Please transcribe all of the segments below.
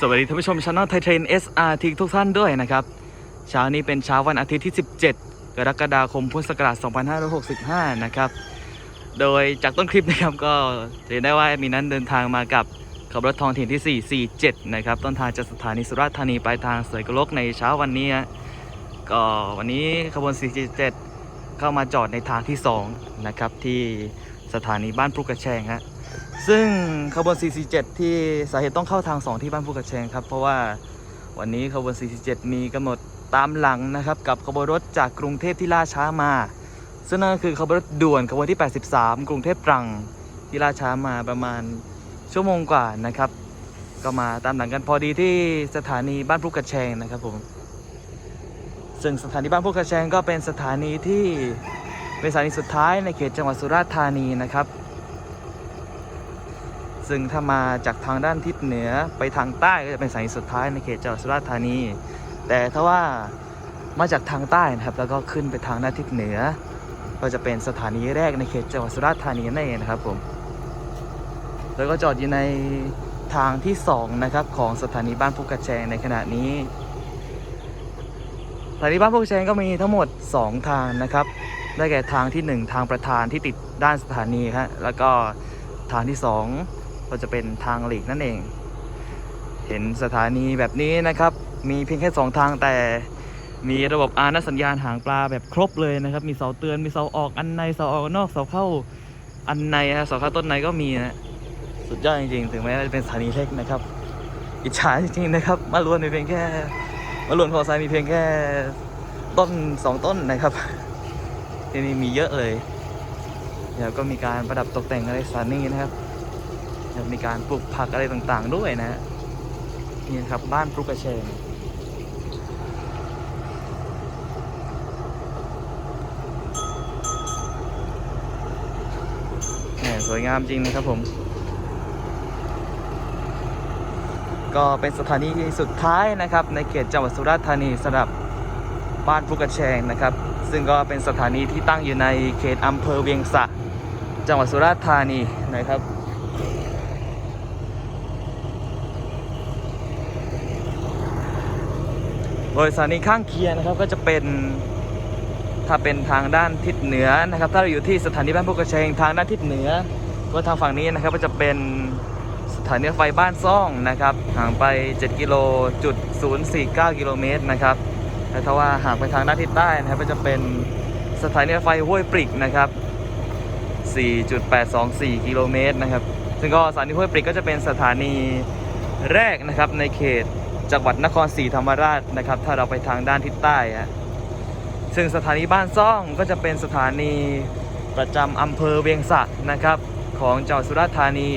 สวัสดีท่านผู้ชมช anel ไทยเทรน SRT ทุกท่านด้วยนะครับ เช้านี้เป็นเช้าวันอาทิตย์ที่ 17 กรกฎาคมพุทธศักราช 2565 นะครับ โดยจากต้นคลิปนะครับก็จะเห็นได้ว่ามีนั้นเดินทางมากับขับรถทองถิ่นที่ 447 นะครับต้นทางจากสถานีสุราษฎร์ธานีปลายทางเสยกลกในเช้าวันนี้ก็วันนี้ขบวน 447 เข้ามาจอดในทางที่ 2 นะครับที่สถานีบ้านปลุกกระแชงฮะ ซึ่งขบวน 447 ที่สาเหตุต้องเข้าทาง 2 ที่บ้านภูกระแชงครับ เพราะว่าวันนี้ขบวน 447 มีกำหนดตามหลังนะครับกับขบวนรถจากกรุงเทพที่ล่าช้ามา ซึ่งนั่นก็คือขบวนรถด่วนขบวนที่ 83 กรุงเทพตรังที่ล่าช้ามาประมาณชั่วโมงกว่านะครับ ก็มาตามหลังกันพอดีที่สถานีบ้านพุกกระแชงนะครับผมซึ่งสถานีบ้านพุกกระแชงก็เป็นสถานีที่เป็นสถานีสุดท้ายในเขตจังหวัดสุราษฎร์ธานีนะครับ ซึ่งถ้ามาจากทางด้านทิศเหนือไปทางใต้ก็จะเป็นสานีสุดท้ายในเขตจังหวัดสุราษฎร์ธานี แต่ถ้าว่ามาจากทางใต้นะครับแล้วก็ขึ้นไปทางด้านทิศเหนือ ก็จะเป็นสถานีแรกในเขตจังหวัดสุราษฎร์ธานีนั่นเองนะครับผมแล้วก็จอดอยู่ในทางที่สองนะครับของสถานีบ้านพุกกระแชงในขณะนี้สถานีบ้านพุกกระแชงก็มีทั้งหมด 2 ทางนะครับ ได้แก่ทางที่ 1 ทางประธานที่ติดด้านสถานีครับแล้วก็ทางที่ 2 ก็จะเป็นทางหลีกนั่นเอง เห็นสถานีแบบนี้นะครับ มีเพียงแค่ 2 ทางแต่มีระบบอานสัญญาณหางปลาแบบครบเลยนะครับ มีเสาเตือนมีเสาออกอันในเสาออกนอกเสาเข้าอันในนะเสาเข้าต้นในก็มีนะสุดยอดจริงๆ ถึงแม้จะเป็นสถานีเล็กนะครับ อิจฉาจริงๆนะครับมาลวนมีเพียงแค่มาลวนพอไซมีเพียงแค่ต้นสองต้นนะครับที่นี่มีเยอะเลยแล้วก็มีการประดับตกแต่งอะไรสถานีนะครับ แล้วมีการปลูกผักอะไรต่างๆด้วยนะฮะนี่นะครับบ้านปลูกกระเชงแหมสวยงามจริงนะครับผม ก็เป็นสถานีสุดท้ายนะครับ ในเขตจังหวัดสุราษฎร์ธานีสำหรับบ้านพุกกระแชงนะครับ ซึ่งก็เป็นสถานีที่ตั้งอยู่ในเขตอำเภอเวียงสะ จังหวัดสุราษฎร์ธานีนะครับ โดยสถานีข้างเคียงนะครับก็จะเป็นถ้าเป็นทางด้านทิศเหนือนะครับ ถ้าเราอยู่ที่สถานีบ้านพุกกระแชงทางด้านทิศเหนือ ก็ทางฝั่งนี้นะครับก็จะเป็นสถานีรถไฟบ้านซ่องนะครับห่างไป 7 กิโลจุด049 กิโลเมตรนะครับแต่ถ้าว่าหากไปทางด้านทิศใต้นะครับก็จะเป็นสถานีรถไฟห้วยปริกนะครับ 4.824 กิโลเมตรนะครับ ซึ่งก็สถานีห้วยปริกก็จะเป็นสถานีแรกนะครับในเขต จังหวัดนครศรีธรรมราชนะครับ ถ้าเราไปทางด้านทิศใต้ฮะซึ่งสถานีบ้านซ่องก็จะเป็นสถานีประจำอำเภอเวียงสะนะครับของจังหวัดสุราษฎร์ธานี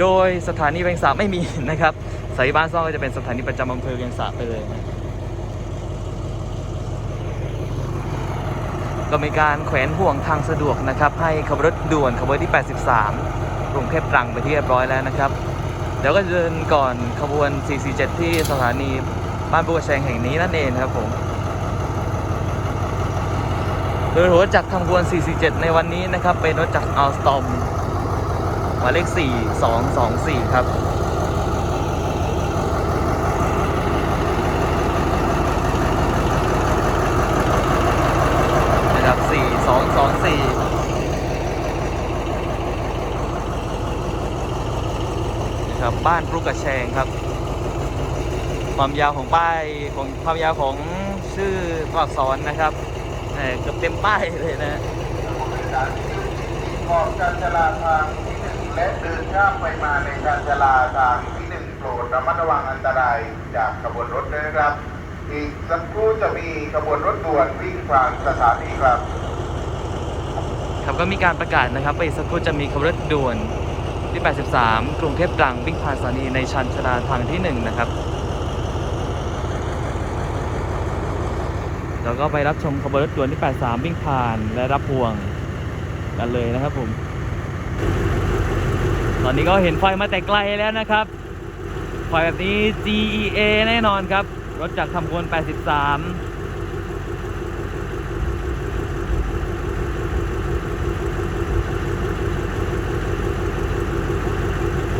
โดยสถานีเวียงสาไม่มีนะครับสายบ้านซ่องก็จะเป็นสถานีประจำอำเภอเวียงสาไปเลยนะก็มีการแขวนห่วงทางสะดวกนะครับ ให้ขบวนรถด่วนขบวนที่ 83กรุงเทพตรังไปที่เรียบร้อยแล้วนะครับ ดี๋ยวก็เดินก่อนขบวน 447 ที่สถานีบ้านบัวแชงแห่งนี้นั่นเองครับผมโดยรถจักรทางขบวน 447 ในวันนี้นะครับ เป็นรถจักรอัลสตอมหมายเลข 4 2 2 4 ครับ 4 2 2 4 นะครั บบ้านปรุกกระแชงครับ ความยาวของป้ายของความยาวของชื่อตัวอักษรนะครับเอ่อเกือบเต็มป้ายเลยนะออกการจราทางที่หนึ่งและเดินข้ามไปมาในการจราทางที่หนึ่งโปรดระมัดระวังอันตรายจากขบวนรถด้วยนะครับ อีกสักครู่จะมีขบวนรถด่วนวิ่งผ่านสถานีครับครับก็มีการประกาศนะครับไปอีกสักครู่จะมีขบวนรถด่วน ที่ 83 กรุงเทพตรังวิ่งผ่านสถานีในชันชลาทางที่ 1 นะครับ แล้วก็ไปรับชมขบวนรถด่วนที่ 83 วิ่งผ่านและรับพวงกันเลยนะครับผม ตอนนี้ก็เห็นไฟมาแต่ไกลแล้วนะครับไฟแบบนี้ GEA แน่นอนครับ รถจากทำขบวน83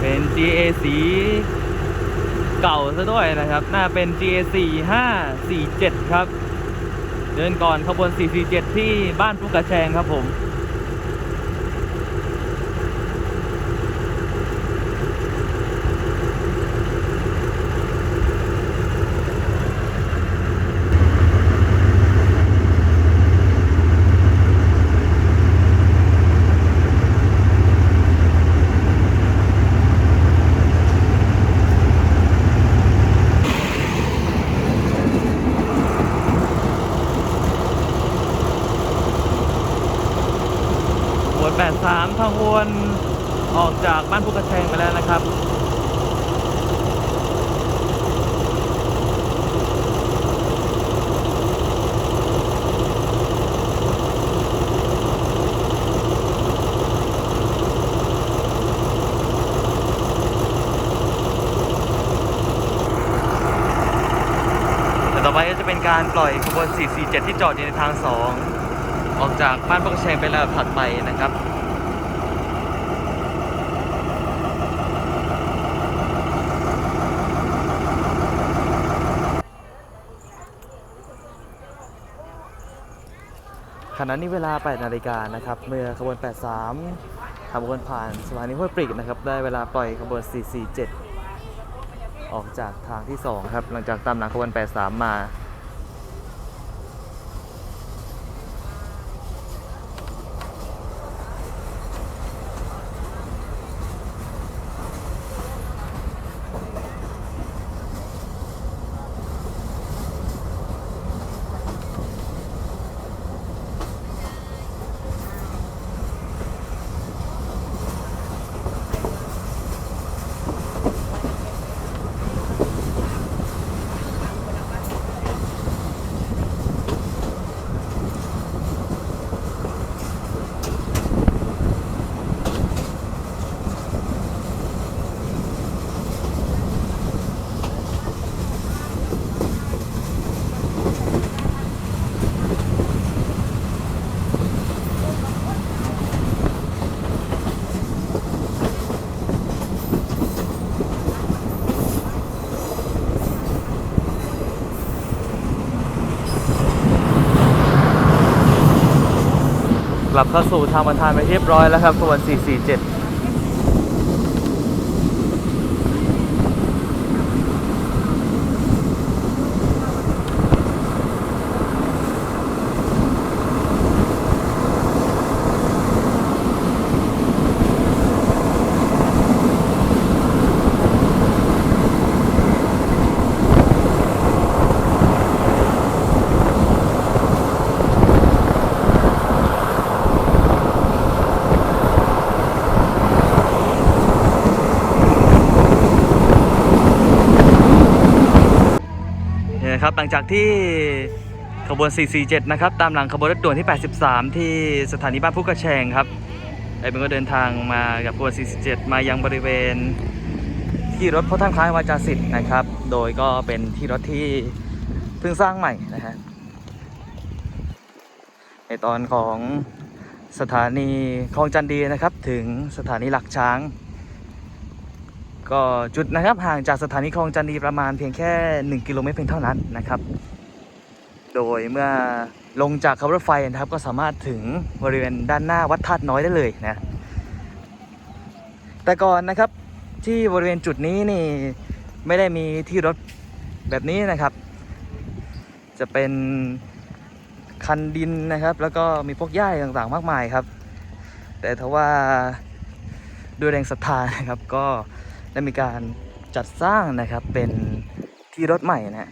เป็น GA สีเก่าซะด้วยนะครับน่าเป็น GAC 547 ครับ เดินก่อนขบวน 447 ที่บ้านพุกกระแชงครับผม ขบวน83ทางวนออกจากบ้านพุกกระแชงไปแล้วนะครับ ต่อไปก็จะเป็นการปล่อยขบวน 447 ที่จอดอยู่ในทาง 2 ออกจากบ้านพุกกระแชงไปแล้วถัดไปนะครับ ณะนี้เวลา 8 นาฬิกานะครับ เมื่อขบวน 83ขบวนผ่านสถานีห้วยปริกนะครับ ได้เวลาปล่อยขบวน 447 ออกจากทางที่ 2 ครับ หลังจากตามหลังขบวน 83 มา กลับเข้าสู่ทางประธานไปเรียบร้อยแล้วครับขบวน447 นะครับ หลังจากที่ขบวน 447 นะครับ ตามหลังขบวนรถด่วนที่ 83 ที่สถานีบ้านพุกกระแชงครับ ไอ้เป็นก็เดินทางมากับขบวน 447 มายังบริเวณที่รถพระท่านคล้ายวาจาสิทธิ์นะครับ โดยก็เป็นที่รถที่เพิ่งสร้างใหม่นะฮะ ในตอนของสถานีคลองจันดีนะครับ ถึงสถานีหลักช้าง ก็จุดนะครับห่างจากสถานีคลองจันดีประมาณเพียงแค่ 1 กิโลเมตรเพียงเท่านั้นนะครับ โดยเมื่อลงจากขับรถไฟนะครับ ก็สามารถถึงบริเวณด้านหน้าวัดธาตุน้อยได้เลยนะแต่ก่อนนะครับที่บริเวณจุดนี้นี่ไม่ได้มีที่รถแบบนี้นะครับ จะเป็นคันดินนะครับ แล้วก็มีพวกหญ้าต่างๆ มากมายครับ แต่ทว่าด้วยแรงศรัทธานะครับก็ ได้มีการจัดสร้างนะครับเป็นที่รถใหม่นะฮะ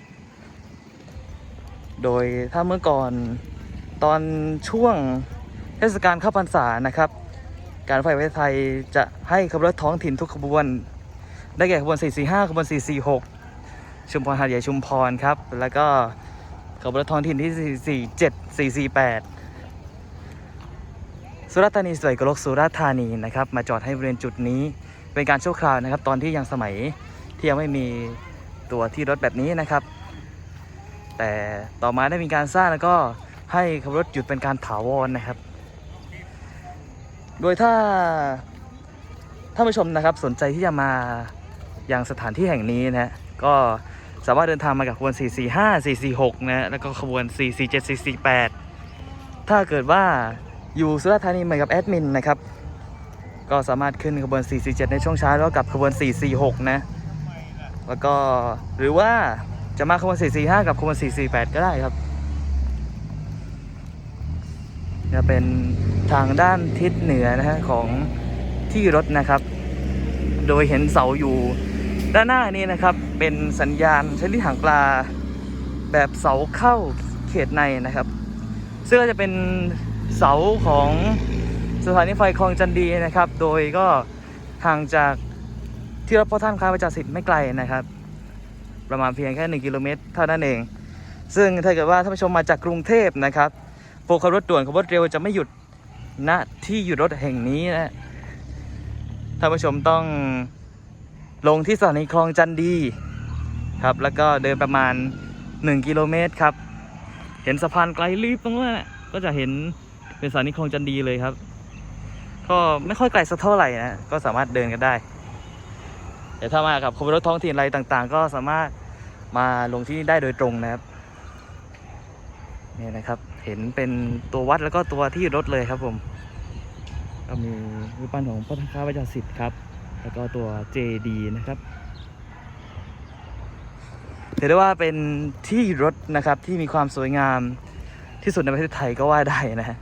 โดยถ้าเมื่อก่อนตอนช่วงเทศกาลเข้าพรรษานะครับ การรถไฟประเทศไทยจะให้ขบวนรถท้องถิ่นทุกขบวน ได้แก่ขบวน 445 ขบวน 446 ชุมพรหาดใหญ่ชุมพรครับ แล้วก็ขบวนรถท้องถิ่นที่ 447 448สุราษฎร์ธานีสวยกรกสุราษฎร์ธานีนะครับ มาจอดให้บริเวณจุดนี้ เป็นการชั่วคราวนะครับ ตอนที่ยังสมัยที่ยังไม่มีตัวที่รถแบบนี้นะครับ แต่ต่อมาได้มีการสร้างแล้วก็ให้ขับรถหยุดเป็นการถาวรนะครับ โดยถ้าท่านผู้ชมนะครับสนใจที่จะมาอย่างสถานที่แห่งนี้นะฮะก็สามารถเดินทางมากับขบวน 445 446 นะแล้วก็ขบวน 447 448 ถ้าเกิดว่าอยู่สุราษฎร์ธานีเหมือนกับแอดมินนะครับ ก็สามารถขึ้นขบวน 447 ในช่วงเช้าแล้วกับขบวน 446 นะ แล้วก็หรือว่าจะมาขบวน 445 กับขบวน 448 ก็ได้ครับจะเป็นทางด้านทิศเหนือนะฮะของที่รถนะครับ โดยเห็นเสาอยู่ด้านหน้านี้นะครับ เป็นสัญญาณใช้ลิ้นหางปลาแบบเสาเข้าเขตในนะครับ ซึ่งจะเป็นเสาของ สถานีไฟคลองจันดีนะครับ โดยก็ห่างจากที่รถพ่อท่านคลาประจักษ์สิทธิ์ไม่ไกลนะครับ ประมาณเพียงแค่ 1 กิโลเมตรเท่านั้นเอง ซึ่งถ้าเกิดว่าท่านผู้ชมมาจากกรุงเทพนะครับพวกขับรถด่วนขับรถเร็วจะไม่หยุดณที่หยุดรถแห่งนี้นะท่านผู้ชมต้องลงที่สถานีคลองจันดีครับ แล้วก็เดินประมาณ 1 กิโลเมตรครับ เห็นสะพานไกลรีบตรงนั้นก็จะเห็นเป็นสถานีคลองจันดีเลยครับ ก็ไม่ค่อยไกลสักเท่าไหร่นะ ก็สามารถเดินกันได้ แต่ถ้ามากับขบวนรถท้องถิ่นอะไรต่างๆ ก็สามารถมาลงที่นี่ได้โดยตรงนะครับ นี่นะครับ เห็นเป็นตัววัดแล้วก็ตัวที่รถเลยครับผม ก็มีรูปปั้นของพระธคาวัจสิทธิ์ครับ แล้วก็ตัวเจดีนะครับถือได้ว่าเป็นที่รถนะครับที่มีความสวยงามที่สุดในประเทศไทยก็ว่าได้นะฮะ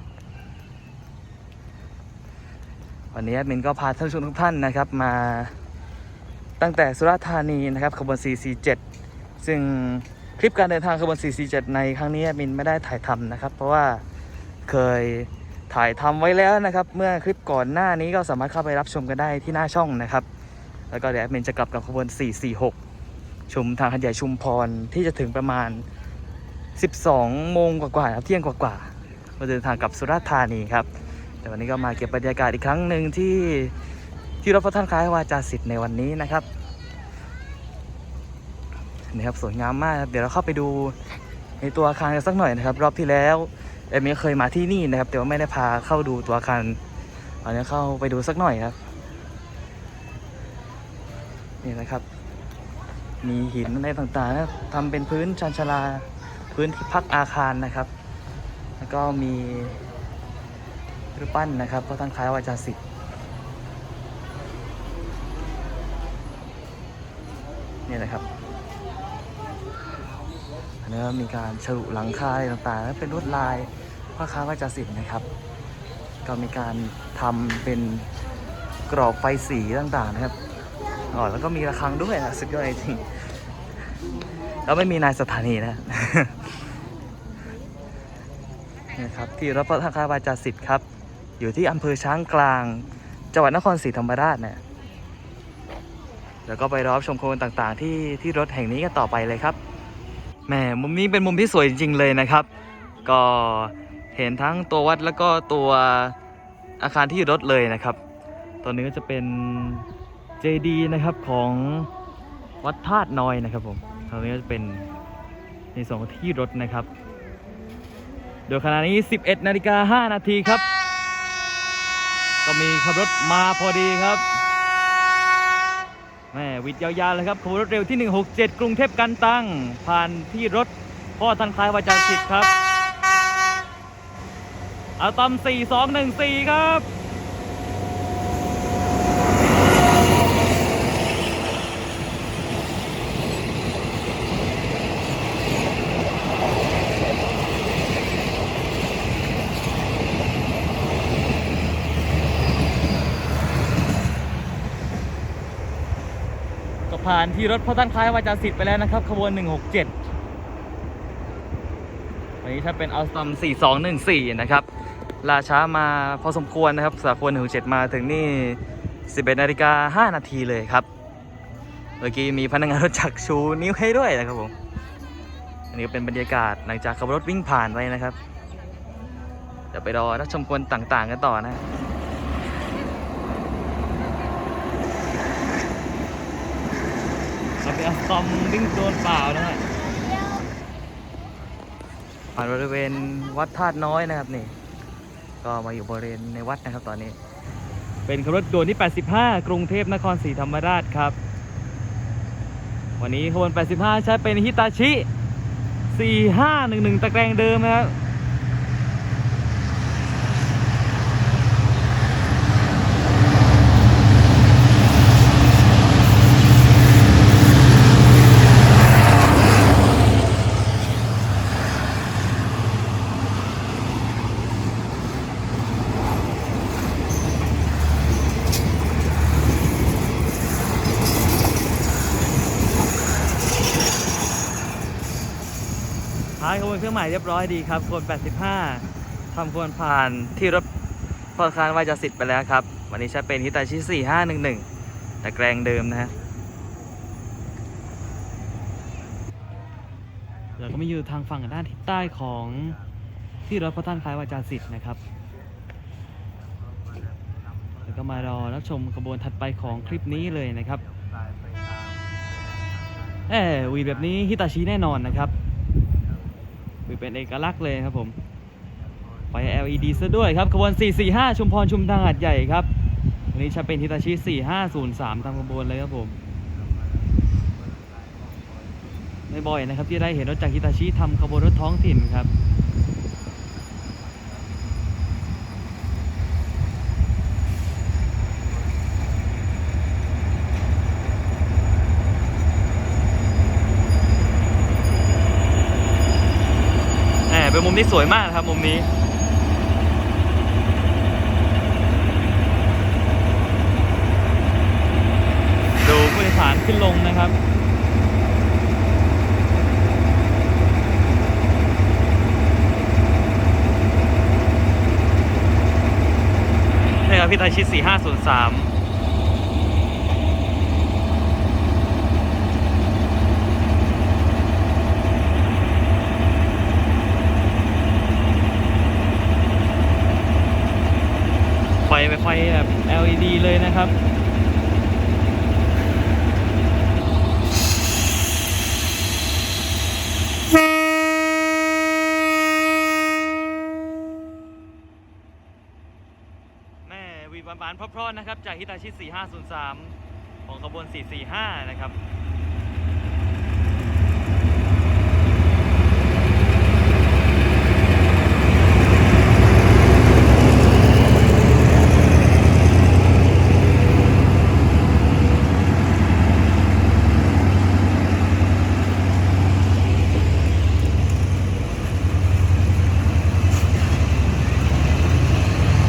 วันนี้แอดมินก็พาท่านผู้ชมทุกท่านนะครับมาตั้งแต่สุราษฎร์ธานีนะครับขบวน 447 ซึ่งคลิปการเดินทางขบวน 447 ในครั้งนี้แอดมินไม่ได้ถ่ายทำนะครับ เพราะว่าเคยถ่ายทำไว้แล้วนะครับ เมื่อคลิปก่อนหน้านี้ก็สามารถเข้าไปรับชมกันได้ที่หน้าช่องนะครับ แล้วก็เดี๋ยวแอดมินจะกลับกับขบวน 446 ชุมทางขยายชุมพรที่จะถึงประมาณ 12 โมงกว่าๆเที่ยงกว่าๆมาเดินทางกลับสุราษฎร์ธานีครับ แต่วันนี้ก็มาเก็บบรรยากาศอีกครั้งหนึ่งที่ที่รถพระท่านคล้ายวาจาสิทธิ์ในวันนี้นะครับนี่ครับสวยงามมาก เดี๋ยวเราเข้าไปดูในตัวอาคารกันสักหน่อยนะครับ รอบที่แล้วเอมมี่เคยมาที่นี่นะครับ แต่ว่าไม่ได้พาเข้าดูตัวอาคารตอนนี้เข้าไปดูสักหน่อยครับ นี่นะครับ มีหินอะไรต่างๆนะทำเป็นพื้นชันชลาพื้นที่พักอาคารนะครับ แล้วก็มี รูปปั้นนะครับพระท่านคล้ายวาจาสิทธิ์นี่นะครับอันนี้มีการฉลุหลังคาอะไรต่างๆแล้วเป็นลวดลายพ่อค้าวาจาศิลป์นะครับ ก็มีการทำเป็นกรอบไฟสีต่างๆนะครับอ๋อแล้วก็มีระฆังด้วยนะสุดยอดจริงแล้วไม่มีนายสถานีนะนี่นะครับที่รับพระคาวาจาศิษย์ครับ อยู่ที่อำเภอช้างกลาง จังหวัดนครศรีธรรมราชเนี่ยแล้วก็ไปรับชมโครงต่างๆ ที่ที่รถแห่งนี้กันต่อไปเลยครับแหมมุมนี้เป็นมุมที่สวยจริง ๆ เลยนะครับ ก็เห็นทั้งตัววัดแล้วก็ตัวอาคารที่รถเลยนะครับ ตอนนี้ก็จะเป็นเจดีนะครับของวัดธาตุน้อยนะครับผมตรงนี้ก็จะเป็นในส่วนของที่รถนะครับ โดยขณะนี้ 11 นาฬิกา 5 นาทีครับ ก็มีขับรถมาพอดีครับแม่วิทย์ยาวๆเลยครับขบวนรถเร็วที่ 167 กรุงเทพกันตังผ่านที่รถพ่อทันคลายวาจาสิทธิ์ครับอะตอม 4214 ครับานที่รถพ่อท่านคล้ายวาจาสิทธิ์ไปแล้วนะครับขบวน 167 วันนี้ถ้าเป็นอัลสตอม4214 นะครับลาช้ามาพอสมควรนะครับสาควร167 มาถึงนี่ 11นาฬิกา5นาทีเลยครับ เมื่อกี้มีพนักงานรถจักรชูนิ้วให้ด้วยนะครับผม อันนี้เป็นบรรยากาศหลังจากขับรถวิ่งผ่านไปนะครับเดี๋ยวไปรอรับชมควนต่างๆกันต่อนะ เราไปเอาซอมวิ่งโดนเปล่านะฮะผ่านบริเวณวัดธาตุน้อยนะครับนี่ ก็มาอยู่บริเวณในวัดนะครับตอนนี้ เป็นขบวนรถด่วนที่ 85 กรุงเทพนครศรีธรรมราชครับ วันนี้ขบวน 85 ใช้เป็นฮิตาชิ 4511 ตะแกรงเดิมนะครับ ท้ายขบวนเครื่องหมายเรียบร้อยดีครับขบวน85ทำขบวนผ่านที่รถพอคารวายจสิทธิ์ไปแล้วครับ วันนี้ใช้เป็นฮิตาชิ 4511 แต่แกรงเดิมนะฮะเราก็มาอยู่ทางฝั่งด้านทิศใต้ของที่รถพระท่านคล้ายวาจาสิทธิ์นะครับ แล้วก็มารอรับชมขบวนถัดไปของคลิปนี้เลยนะครับเออวีแบบนี้ฮิตาชิแน่นอนนะครับ คือเป็นเอกลักษณ์เลยครับผมไฟ LED ซะด้วยครับขบวน 445 ชุมพรชุมทางหาดใหญ่ครับวันนี้จะเป็นฮิตาชิ 4503 ตามขบวนเลยครับผม ไม่บ่อยนะครับที่ได้เห็นรถจากฮิตาชิทำขบวนรถท้องถิ่นครับ แหมเป็ นี้สวยมากนะครับมุมนี้ ดูผู้โดยสารขึ้นลงนะครับนี่ครับพี่ตาชิต4503 แบบ LED เลยนะครับแม่วีบานๆเพราะๆนะครับ จากฮิตาชิ 4503 ของขบวน 445 นะครับ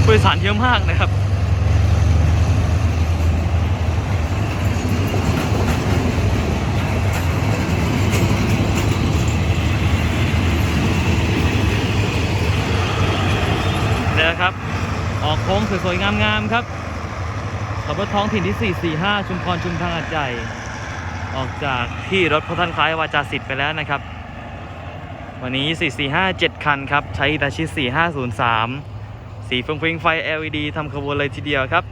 ผู้โดยสารเย อะมากนะครับเนี่ยครับ ออกโค้งสวยๆงามๆครับขับรถท้องถิ่นที่ 445 ชุมพรชุมทางหัดใหญ่ออกจากที่รถพระท่านคล้ายวาจาสิทธิ์ไปแล้วนะครับ วันนี้ 445 7 คันครับ ใช้ฮิตาชิ 4503 สีฟงฟิงไฟ LED ทำขบวนเลยทีเดียวครับ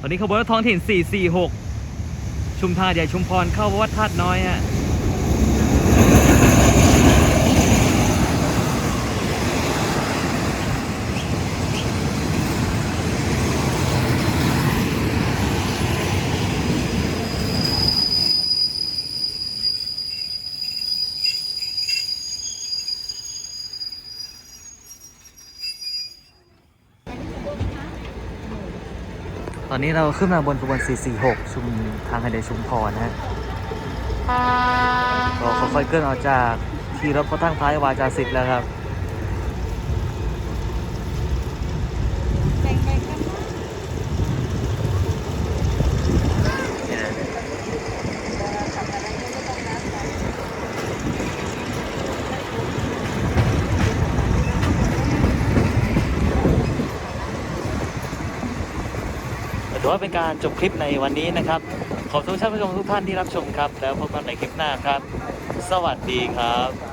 ตอนนี้ขบวนรถท้องถิ่น 446 ชุมทางใหญ่ชุมพรเข้าวัดธาตุน้อยฮะ อนนี้เราขึ้นมาบนขบวน 446 ชุมทางไฮเดชุมพรนะฮะก็ค่อยๆเคลื่อนออกจากที่รถพระทั้งท้ายวาจาสิทธิ์แล้วครับ ว่าเป็นการจบคลิปในวันนี้นะครับ ขอบคุณท่านผู้ชมทุกท่านที่รับชมครับ แล้วพบกันในคลิปหน้าครับ สวัสดีครับ